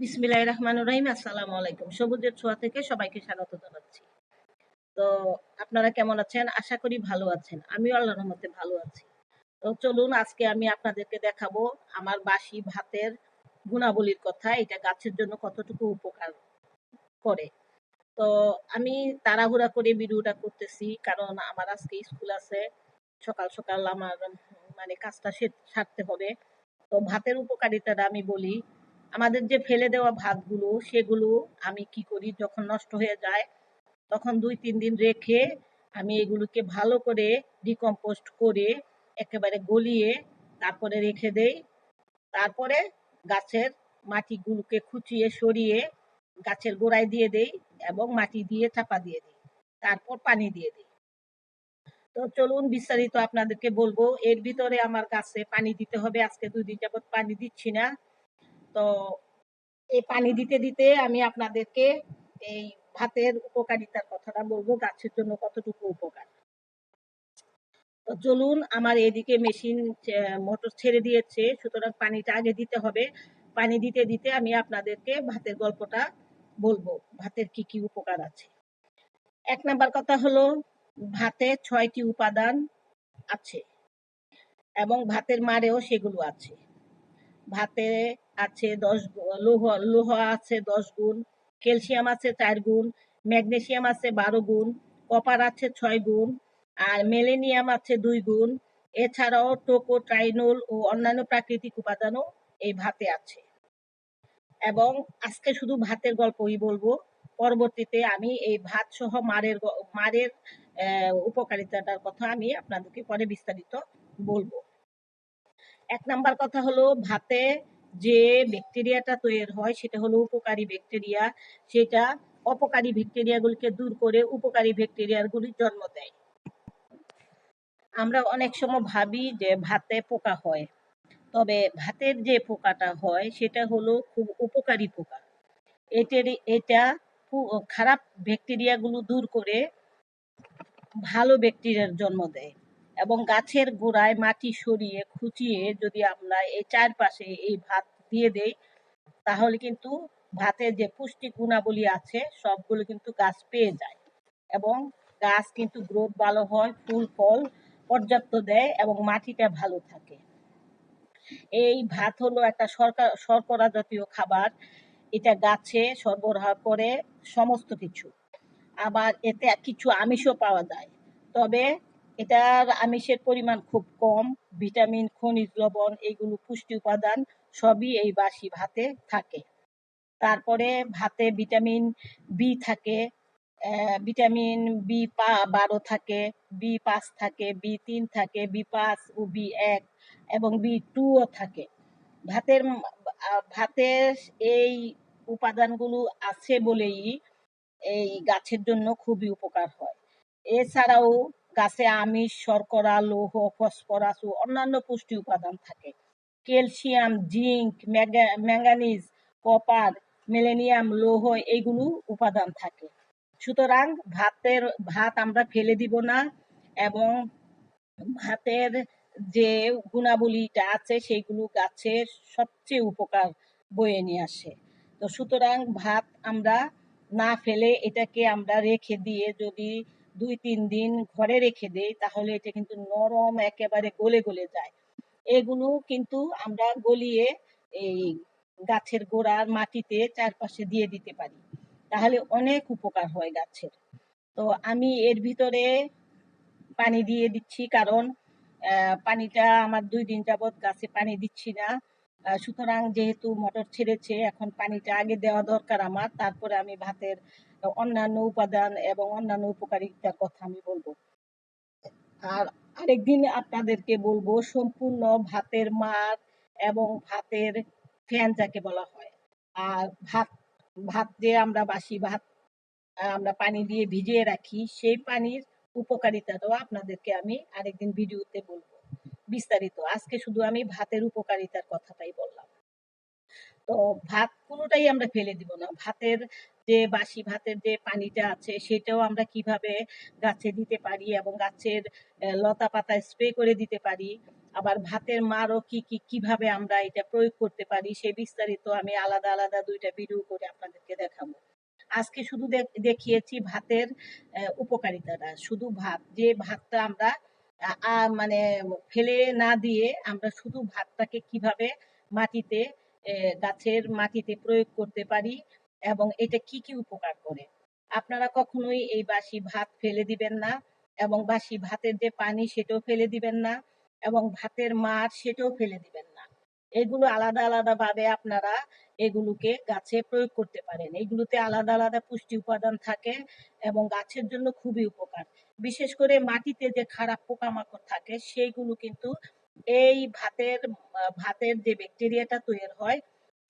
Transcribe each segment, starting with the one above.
বিসমিল্লাহির রহমানির রহিম আসসালামু আলাইকুম সবুজের ছোঁয়া থেকে সবাইকে স্বাগত জানাচ্ছি। তো আপনারা কেমন আছেন? আশা করি ভালো আছেন। আমিও আল্লাহর রহমতে ভালো আছি। তো চলুন, আজকে আমি আপনাদেরকে দেখাবো আমার বাসি ভাতের গুণাবলীর কথা। এটা গাছের জন্য কতটুকু উপকার করে। তো আমি তাড়াহুড়া করে ভিডিওটা করতেছি, কারণ আমার আজকে স্কুল আছে। সকাল সকাল আমার মানে কাজটা সারতে হবে। তো ভাতের উপকারিতাটা আমি বলি। আমাদের যে ফেলে দেওয়া ভাতগুলো, সেগুলো আমি কি করি? যখন নষ্ট হয়ে যায়, তখন দুই, তিন দিন রেখে আমি এগুলোকে ভালো করে ডিকম্পোস্ট করে একেবারে গলিয়ে তারপরে রেখে দেই। তারপরে গাছের মাটিগুলোকে খুচিয়ে সরিয়ে গাছের গোড়ায় দিয়ে দেই এবং মাটি দিয়ে চাপা দিয়ে দিই। তারপর পানি দিয়ে দিই। তো চলুন বিস্তারিত আপনাদেরকে বলব, এর ভিতরে আমার গাছে পানি দিতে হবে। আজকে দুই দিন যাবত পানি দিচ্ছি না। তো এই পানি দিতে দিতে আমি আপনাদেরকে এই ভাতের উপকারিতার কথাটা বলব, গাছের জন্য কতটুকু উপকার। তো চলুন আমার এদিকে মেশিন মোটর ছেড়ে দিয়েছে, সুতরাং পানিটা আগে দিতে হবে। পানি দিতে দিতে আমি আপনাদেরকে ভাতের গল্পটা বলব, ভাতের কি কি উপকার আছে। এক নাম্বার কথা হলো, ভাতে ছয়টি উপাদান আছে এবং ভাতের মারেও সেগুলো আছে। ভাতে আছে, দশ লোহ লোহ আছে দশ গুণ, ক্যালসিয়াম আছে চার গুণ, ম্যাগনেসিয়াম আছে বারো গুণ, কপার আছে ছয় গুণ, আর মেলেনিয়াম আছে দুই গুণ। এছাড়াও টোকো ট্রাইনোল ও অন্যান্য প্রাকৃতিক উপাদানও এই ভাতে আছে। এবং আজকে শুধু ভাতের গল্পই বলব। পরবর্তীতে আমি এই ভাত সহ মারের মারের উপকারিতাটার কথা আমি আপনাদেরকে পরে বিস্তারিত বলব। এক নাম্বার কথা হলো, ভাতে যে ব্যাকটেরিয়াটা তৈরি হয় সেটা হলো উপকারী ব্যাকটেরিয়া। সেটা অপকারী ব্যাকটেরিয়াগুলিকে দূর করে উপকারী ব্যাকটেরিয়াগুলির জন্ম দেয়। আমরা অনেক সময় ভাবি যে ভাতে পোকা হয়। তবে ভাতের যে পোকাটা হয় সেটা হলো খুব উপকারী পোকা। এটার, এটা খারাপ ব্যাকটেরিয়াগুলো দূর করে ভালো ব্যাকটেরিয়ার জন্ম দেয়। এবং গাছের গোড়ায় মাটি সরিয়ে খুঁচিয়ে যদি আমরা এই চারপাশে এই ভাত দিয়ে দেই, তাহলে কিন্তু ভাতের যে পুষ্টি গুণাবলী আছে, সবগুলো কিন্তু গাছ পেয়ে যায়। এবং গাছ কিন্তু গ্রোথ ভালো হয়, ফুল, ফল পর্যাপ্ত দেয় এবং মাটিটা ভালো থাকে। এই ভাত হলো একটা সরকার শর্করা জাতীয় খাবার। এটা গাছে সরবরাহ করে সমস্ত কিছু। আবার এতে কিছু আমিষও পাওয়া যায়। তবে এটার আমিষের পরিমাণ খুব কম, ভিটামিন, খনিজ লবণ এইগুলো পুষ্টি উপাদান সবই এই বাসি ভাতে থাকে। তারপরে ভাতে ভিটামিন বি থাকে ভিটামিন বি পা বারো থাকে বি পাঁচ থাকে বি তিন থাকে বি পাঁচ ও বি এক এবং বি টুও থাকে। ভাতের ভাতের এই উপাদানগুলো আছে বলেই এই গাছের জন্য খুবই উপকার হয়। এছাড়াও গাছে আমিষ, শর্করা, লৌহ, ফসফরাস ও অন্যান্য পুষ্টি উপাদান থাকে। Calcium zinc manganese, copper, selenium, লৌহ এইগুলো উপাদান থাকে। সুতরাং ভাতের, ভাত আমরা ফেলে দিব না এবং ভাতের যে গুণাবলীটা আছে সেইগুলো গাছের সবচেয়ে উপকার বয়ে নিয়ে আসে। তো সুতরাং ভাত আমরা না ফেলে এটাকে আমরা রেখে দিয়ে যদি দুই, তিন দিন ঘরে রেখে দেই, তাহলে এটা কিন্তু নরম একেবারে গলে গলে যায়। এগুলো কিন্তু আমরা গলিয়ে এই গাছের গোড়ার মাটিতে চারপাশে দিয়ে দিতে পারি। তাহলে অনেক উপকার হয় গাছের। তো আমি এর ভিতরে পানি দিয়ে দিচ্ছি, কারণ পানিটা আমার দুই দিন যাবৎ গাছে পানি দিচ্ছি না। সুতরাং যেহেতু মোটর ছেড়েছে, এখন পানিটা আগে দেওয়া দরকার আমার। তারপরে আমি ভাতের অন্যান্য উপাদান এবং অন্যান্য উপকারিতার কথা আমি বলব। আর আরেকদিন আপনাদেরকে বলব, সম্পূর্ণ ভাতের মার এবং ভাতের ফ্যান যাকে বলা হয়। আর ভাত ভাত যে আমরা বাসি, ভাত আমরা পানি দিয়ে ভিজিয়ে রাখি, সেই পানির উপকারিতাটাও আপনাদেরকে আমি আরেকদিন ভিডিওতে বলব। বিস্তারিত। আজকে শুধু আমি ভাতের উপকারিতার কথাটাই বললাম। তো ভাত কোনোটাই আমরা ফেলে দিব না। ভাতের যে বাসি, ভাতের যে পানিটা আছে, সেটাও আমরা কীভাবে গাছে দিতে পারি এবং গাছের লতা পাতা স্প্রে করে দিতে পারি? আবার ভাতের মারও কি কি, কীভাবে আমরা এটা প্রয়োগ করতে পারি? সে বিস্তারিত আমি আলাদা আলাদা দুইটা ভিডিও করে আপনাদেরকে দেখাবো। আজকে শুধু দেখিয়েছি ভাতের উপকারিতাটা। শুধু ভাত, যে ভাতটা আমরা মানে ফেলে না দিয়ে আমরা শুধু ভাতটাকে কীভাবে মাটিতে গাছের মাটিতে প্রয়োগ করতে পারি এবং এটা কি কি উপকার করে? আপনারা কখনোই এই বাসি ভাত ফেলে দিবেন না এবং বাসি ভাতের যে পানি সেটাও ফেলে দিবেন না এবং ভাতের মার সেটাও ফেলে দিবেন এগুলো আলাদা আলাদা ভাবে আপনারা এগুলোকে গাছে প্রয়োগ করতে পারেন। এগুলোতে আলাদা আলাদা পুষ্টি উপাদান থাকে এবং গাছের জন্য খুবই উপকার। বিশেষ করে মাটিতে যে খারাপ পোকামাকড় থাকে, সেইগুলো কিন্তু এই ভাতের ভাতের যে ব্যাকটেরিয়াটা তৈরি হয়,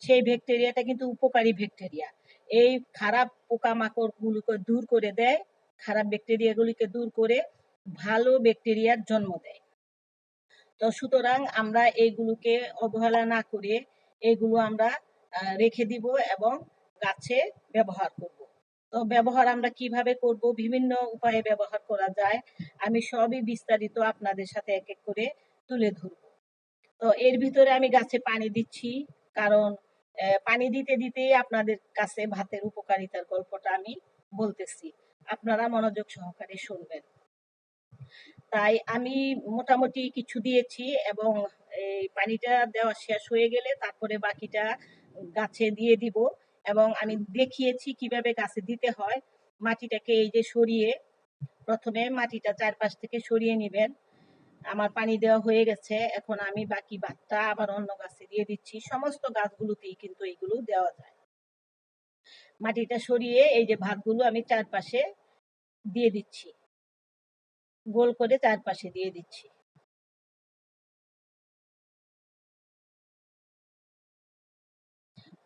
সেই ব্যাকটেরিয়াটা কিন্তু উপকারী ব্যাকটেরিয়া এই খারাপ পোকামাকড় গুলোকে দূর করে দেয়, খারাপ ব্যাকটেরিয়া গুলিকে দূর করে ভালো ব্যাকটেরিয়ার জন্ম দেয়। তো সুতরাং আমরা এইগুলোকে অবহেলা না করে এগুলো আমরা রেখে দিব এবং গাছে ব্যবহার করব। তো ব্যবহার আমরা কীভাবে করব, বিভিন্ন উপায়ে ব্যবহার করা যায়, আমি সবই বিস্তারিত আপনাদের সাথে এক এক করে তুলে ধরব। তো এর ভিতরে আমি গাছে পানি দিচ্ছি, কারণ পানি দিতে দিতেই আপনাদের কাছে ভাতের উপকারিতার গল্পটা আমি বলতেছি। আপনারা মনোযোগ সহকারে শুনবেন। তাই আমি মোটামুটি কিছু দিয়েছি এবং এই পানিটা দেওয়া শেষ হয়ে গেলে তারপরে বাকিটা গাছে দিয়ে দিব এবং আমি দেখিয়েছি কীভাবে গাছে দিতে হয়। মাটিটাকে এই যে সরিয়ে প্রথমে মাটিটা চারপাশ থেকে সরিয়ে নেবেন। আমার পানি দেওয়া হয়ে গেছে, এখন আমি বাকি ভাতটা আবার অন্য গাছে দিয়ে দিচ্ছি। সমস্ত গাছগুলোতেই কিন্তু এইগুলো দেওয়া যায়। মাটিটা সরিয়ে এই যে ভাতগুলো আমি চারপাশে দিয়ে দিচ্ছি। গোল করে চারপাশে দিয়ে দিচ্ছি।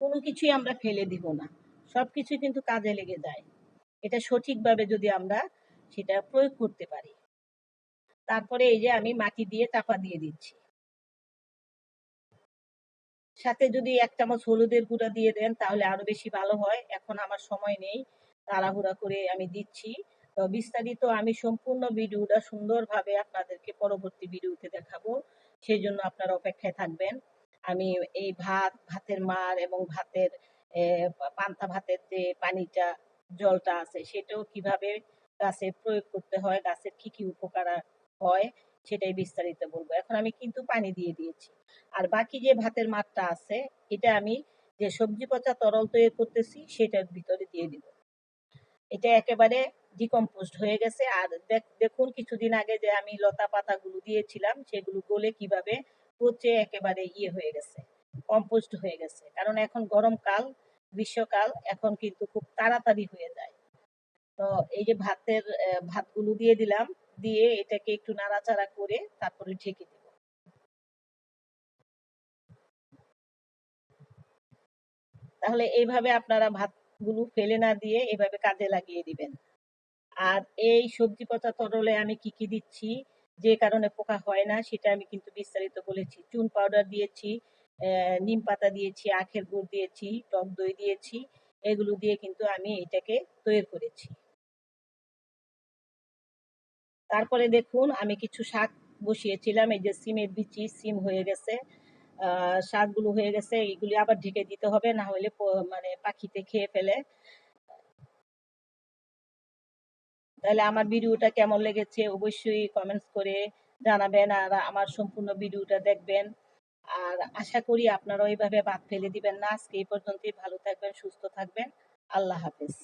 কোনো কিছুই আমরা ফেলে দিব না। সবকিছু কিন্তু কাজে লেগে যায়। এটা সঠিকভাবে যদি আমরা সেটা প্রয়োগ করতে পারি। তারপরে এই যে আমি মাটি দিয়ে চাপা দিয়ে দিচ্ছি। সাথে যদি এক চামচ হলুদের গুঁড়া দিয়ে দেন তাহলে আরও বেশি ভালো হয়। এখন আমার সময় নেই। তাড়াহুড়া করে আমি দিচ্ছি। বিস্তারিত আমি সম্পূর্ণ ভিডিওটা সুন্দরভাবে আপনাদেরকে পরবর্তী ভিডিওতে দেখাবো। সেই জন্য আপনারা অপেক্ষায় থাকবেন। আমি এই ভাত, ভাতের মার এবং ভাতের পান্তা ভাতের যে পানিটা, জলটা আছে, সেটাও কীভাবে গাছে প্রয়োগ করতে হয়, গাছের কি কি উপকার হয়, সেটাই বিস্তারিত বলব। এখন আমি কিন্তু পানি দিয়ে দিয়েছি। আর বাকি যে ভাতের মারটা আছে, এটা আমি যে সবজি পচা তরল তৈরি করতেছি, সেটার ভিতরে দিয়ে দিব। এটা একেবারে ডিকম্পোস্ট হয়ে গেছে। আর দেখুন কিছুদিন আগে যে আমি লতা পাতাগুলো দিয়েছিলাম, সেগুলো গলে কীভাবে পচে একেবারে ইয়ে হয়ে গেছে কম্পোস্ট হয়ে গেছে। কারণ এখন গরমকাল গ্রীষ্মকাল, এখন কিন্তু খুব তাড়াতাড়ি হয়ে যায়। তো এই যে ভাতের ভাতগুলো দিয়ে দিলাম, দিয়ে এটাকে একটু নাড়াচাড়া করে তারপরে ঢেকে দিব। তাহলে এইভাবে আপনারা ভাতগুলো ফেলে না দিয়ে এভাবে কাজে লাগিয়ে দিবেন। আর এই সবজি পচা তরলে আমি কি কি দিচ্ছি? যে কারণে পোকা হয় না, সেটা আমি কিন্তু বিস্তারিত বলেছি। চুন পাউডার দিয়েছি নিম পাতা দিয়েছি, আখের গুড় দিয়েছি, টক দই দিয়েছি, এগুলো দিয়ে কিন্তু আমি এটাকে তৈরি করেছি। তারপরে দেখুন, আমি কিছু শাক বসিয়েছিলাম, এই যে সিমের বিচি, সিম হয়ে গেছে। শাকগুলো হয়ে গেছে এগুলি আবার ঢেকে দিতে হবে, না হলে মানে পাখিতে খেয়ে ফেলে। তাহলে আমার ভিডিওটা কেমন লেগেছে অবশ্যই কমেন্টস করে জানাবেন আর আমার সম্পূর্ণ ভিডিওটা দেখবেন। আর আশা করি আপনারা ওইভাবে বাদ ফেলে দিবেন না। আজকে এই পর্যন্তই। ভালো থাকবেন, সুস্থ থাকবেন। আল্লাহ হাফেজ।